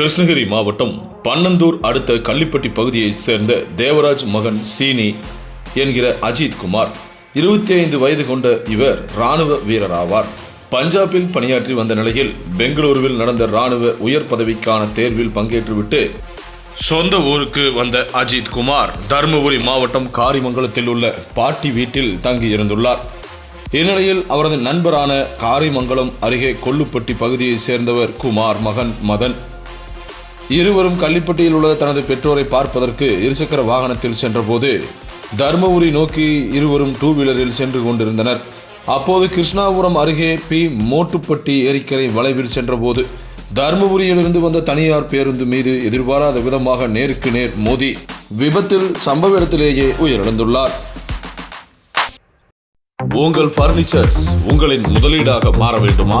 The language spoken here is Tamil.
கிருஷ்ணகிரி மாவட்டம் பன்னந்தூர் அடுத்த கள்ளிப்பட்டி பகுதியைச் சேர்ந்த தேவராஜ் மகன் சீனி என்கிற அஜித் குமார். இருபத்தி ஐந்து வயது கொண்ட இவர் ராணுவ வீரர் ஆவார் பஞ்சாபில் பணியாற்றி வந்த நிலையில் பெங்களூருவில் நடந்த ராணுவ உயர் பதவிக்கான தேர்வில் பங்கேற்றுவிட்டு சொந்த ஊருக்கு வந்த அஜித் குமார் தருமபுரி மாவட்டம் காரிமங்கலத்தில் உள்ள பாட்டி வீட்டில் தங்கியிருந்துள்ளார் இந்நிலையில் அவரது நண்பரான காரிமங்கலம் அருகே கொல்லுப்பட்டி பகுதியைச் சேர்ந்தவர் குமார் மகன் மதன். இருவரும் கள்ளிப்பட்டியில் உள்ள தனது பெற்றோரை பார்ப்பதற்கு இருசக்கர வாகனத்தில் சென்றபோது தர்மபுரி நோக்கி இருவரும் டூ வீலரில் சென்று கொண்டிருந்தனர். அப்போது கிருஷ்ணாபுரம் அருகே பி மோட்டுப்பட்டி ஏரிக்கரை வளைவில் சென்றபோது தர்மபுரியிலிருந்து வந்த தனியார் பேருந்து மீது எதிர்பாராத விதமாக நேருக்கு நேர் மோதி விபத்தில் சம்பவ இடத்திலேயே உயிரிழந்துள்ளார். உங்கள் பர்னிச்சர்ஸ் உங்களின் முதலீடாக மாற வேண்டுமா?